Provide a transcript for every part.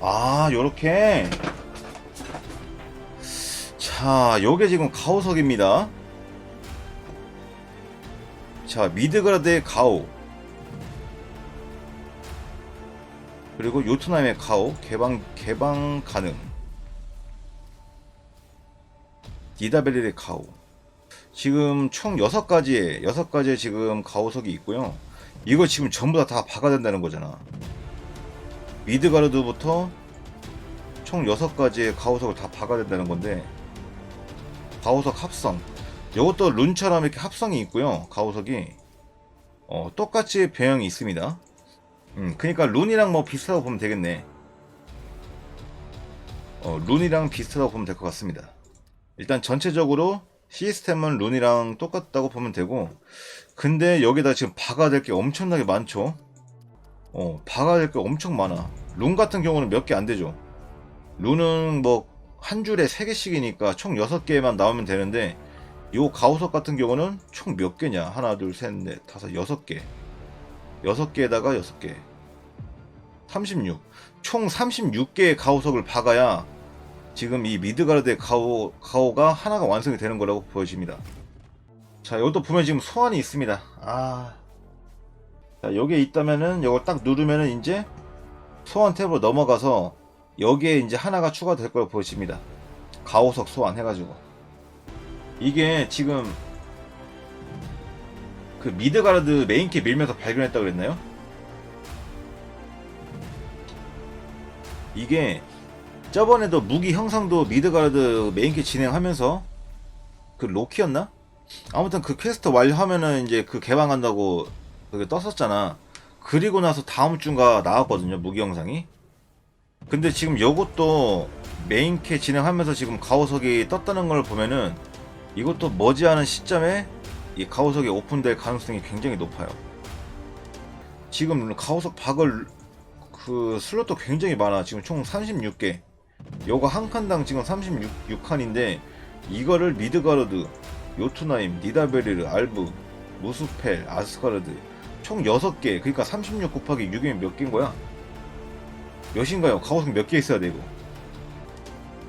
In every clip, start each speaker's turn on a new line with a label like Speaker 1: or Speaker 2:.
Speaker 1: 아, 요렇게. 자, 요게 지금 가오석입니다. 자, 미드그라드의 가오. 그리고 요트나임의 가오. 개방, 개방 가능. 니다벨리의 가오. 지금 총 6가지의, 6가지의 지금 가오석이 있고요. 이거 지금 전부 다 다 박아야 된다는 거잖아. 미드가르드부터 총 6가지의 가오석을 다 박아야 된다는 건데 가오석 합성. 이것도 룬처럼 이렇게 합성이 있고요. 가오석이 어, 똑같이 배형이 있습니다. 음, 그러니까 룬이랑 뭐 비슷하다고 보면 되겠네. 어, 룬이랑 비슷하다고 보면 될 것 같습니다. 일단 전체적으로 시스템은 룬이랑 똑같다고 보면 되고 근데 여기다 지금 박아야 될 게 엄청나게 많죠 어, 박아야 될 게 엄청 많아. 룬 같은 경우는 몇 개 안 되죠. 룬은 뭐, 한 줄에 3개씩이니까 총 6개만 나오면 되는데, 요 가오석 같은 경우는 총 몇 개냐? 하나, 둘, 셋, 넷, 다섯, 여섯 개. 여섯 개에다가 여섯 개. 36. 총 36개의 가오석을 박아야 지금 이 미드가르드의 가오, 가오가 하나가 완성이 되는 거라고 보여집니다. 자, 이것도 보면 지금 소환이 있습니다. 아. 자, 여기에 있다면은 이걸 딱 누르면은 이제 소환 탭으로 넘어가서 여기에 이제 하나가 추가될 걸 보십니다. 가오석 소환 해가지고 이게 지금 그 미드가르드 메인캐 밀면서 발견했다 그랬나요? 이게 저번에도 무기 형상도 미드가르드 메인캐 진행하면서 그 로키였나? 아무튼 그 퀘스트 완료하면은 이제 그 개방한다고 그게 떴었잖아. 그리고 나서 다음 주가 나왔거든요, 무기 영상이. 근데 지금 요것도 메인캐 진행하면서 지금 가오석이 떴다는 걸 보면은 이것도 머지않은 시점에 이 가오석이 오픈될 가능성이 굉장히 높아요. 지금 가오석 박을 그 슬롯도 굉장히 많아. 지금 총 36개. 요거 한 칸당 지금 36 칸인데 이거를 미드가르드, 요투나임, 니다베리르, 알브, 무스펠, 아스가르드 총 6개 그러니까 36 곱하기 6이면 몇 개인 거야? 몇인가요? 가오석 몇 개 있어야 되고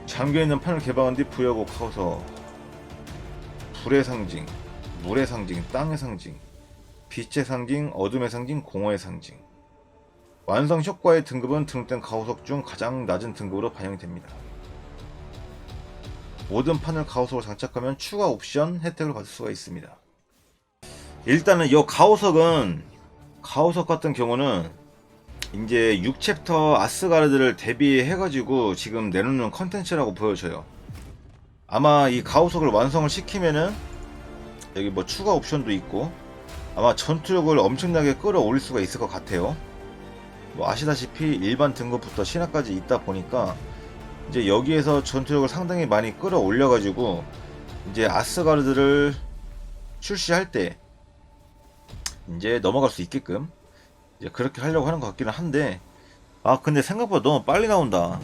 Speaker 1: 잠겨있는 판을 개방한 뒤 부여하고 가오석 불의 상징, 물의 상징, 땅의 상징 빛의 상징, 어둠의 상징, 공허의 상징 완성 효과의 등급은 등록된 가오석 중 가장 낮은 등급으로 반영이 됩니다. 모든 판을 가오석으로 장착하면 추가 옵션 혜택을 받을 수가 있습니다. 일단은 이 가오석은 가오석 같은 경우는 이제 6챕터 아스가르드를 대비해가지고 지금 내놓는 컨텐츠라고 보여져요. 아마 이 가오석을 완성을 시키면은 여기 뭐 추가 옵션도 있고 아마 전투력을 엄청나게 끌어올릴 수가 있을 것 같아요. 뭐 아시다시피 일반 등급부터 신화까지 있다 보니까 이제 여기에서 전투력을 상당히 많이 끌어올려가지고 이제 아스가르드를 출시할 때 이제 넘어갈 수 있게끔 이제 그렇게 하려고 하는 것 같기는 한데 아 근데 생각보다 너무 빨리 나온다.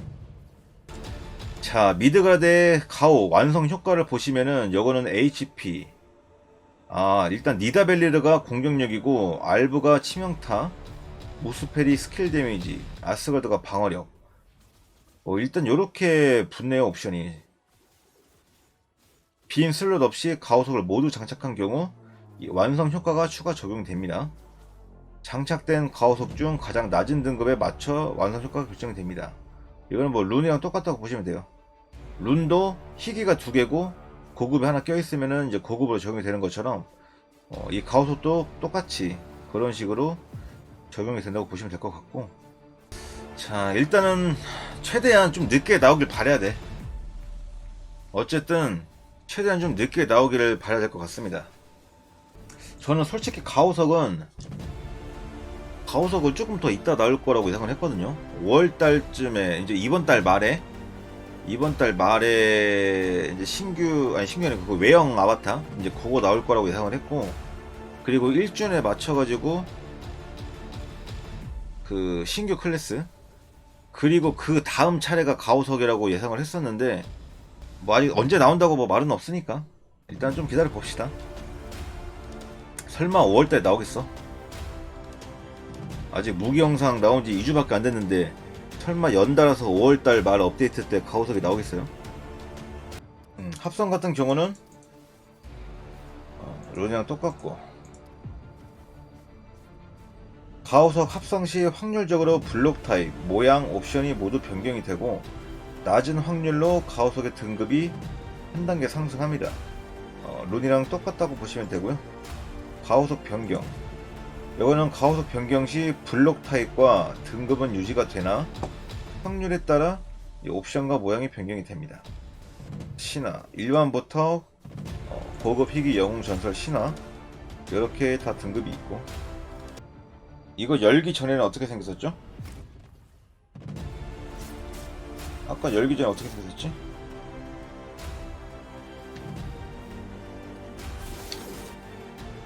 Speaker 1: 자 미드가드의 가오 완성 효과를 보시면은 요거는 HP 아 일단 니다벨리르가 공격력이고 알브가 치명타 무스페리 스킬 데미지 아스가드가 방어력. 어, 일단 요렇게 붙네요 옵션이. 빈 슬롯 없이 가오석을 모두 장착한 경우 이 완성 효과가 추가 적용됩니다. 장착된 가오석 중 가장 낮은 등급에 맞춰 완성 효과가 결정이 됩니다. 이거는 뭐 룬이랑 똑같다고 보시면 돼요. 룬도 희귀가 두 개고 고급이 하나 껴있으면은 이제 고급으로 적용이 되는 것처럼 어, 이 가오석도 똑같이 그런 식으로 적용이 된다고 보시면 될 것 같고 자 일단은 최대한 좀 늦게 나오길 바래야 돼 어쨌든 최대한 좀 늦게 나오기를 바라야 될 것 같습니다 저는 솔직히 가오석은 가오석을 조금 더 이따 나올 거라고 예상을 했거든요. 5월 달쯤에 이제 이번 달 말에 이번 달 말에 이제 신규 아니 신규 아니고 그 외형 아바타 이제 그거 나올 거라고 예상을 했고 그리고 1준에 맞춰 가지고 그 신규 클래스 그리고 그 다음 차례가 가오석이라고 예상을 했었는데 뭐 아직 언제 나온다고 뭐 말은 없으니까 일단 좀 기다려 봅시다. 설마 5월달에 나오겠어? 아직 무기 영상 나온 지 2주밖에 안 됐는데 설마 연달아서 5월달 말 업데이트 때 가오석이 나오겠어요? 음, 합성 같은 경우는 어, 론이랑 똑같고 가오석 합성 시 확률적으로 블록 타입, 모양, 옵션이 모두 변경이 되고 낮은 확률로 가오석의 등급이 한 단계 상승합니다. 어, 론이랑 똑같다고 보시면 되고요. 가오석 변경 이거는 가오석 변경 시 블록 타입과 등급은 유지가 되나 확률에 따라 이 옵션과 모양이 변경이 됩니다. 신화 일반부터 어, 고급 희귀 영웅 전설 신화 이렇게 다 등급이 있고 이거 열기 전에는 어떻게 생겼었죠? 아까 열기 전에 어떻게 생겼었지?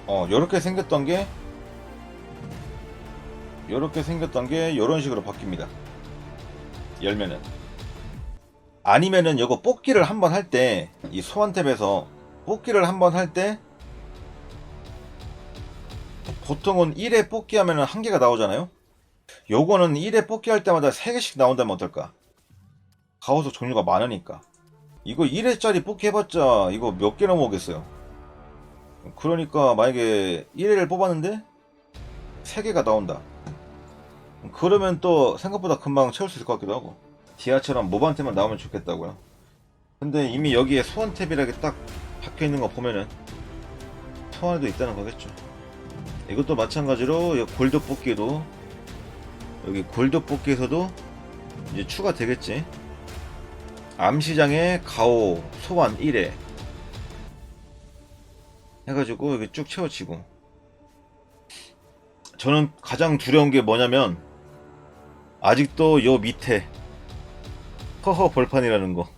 Speaker 1: 어 이렇게 생겼던 게 이렇게 생겼던 게 이런 식으로 바뀝니다. 열면은 아니면은 이거 뽑기를 한번 할 때 이 소환 탭에서 뽑기를 한번 할 때 보통은 1회 뽑기 하면은 한 개가 나오잖아요. 요거는 1회 뽑기 할 때마다 3개씩 나온다면 어떨까? 가오석 종류가 많으니까. 이거 1회짜리 뽑기 해봤자 이거 몇개 넘어오겠어요. 그러니까 만약에 1회를 뽑았는데 3개가 나온다. 그러면 또 생각보다 금방 채울 수 있을 것 같기도 하고. 디아처럼 모반테만 나오면 좋겠다고요. 근데 이미 여기에 소환 탭이라게 딱 박혀 있는 거 보면은 소환에도 있다는 거겠죠. 이것도 마찬가지로 이 골드 뽑기도 여기 골드 뽑기에서도 이제 추가 되겠지. 암시장에 가오 소환 1회 해가지고 여기 쭉 채워지고. 저는 가장 두려운 게 뭐냐면 아직도 요 밑에 허허 벌판이라는 거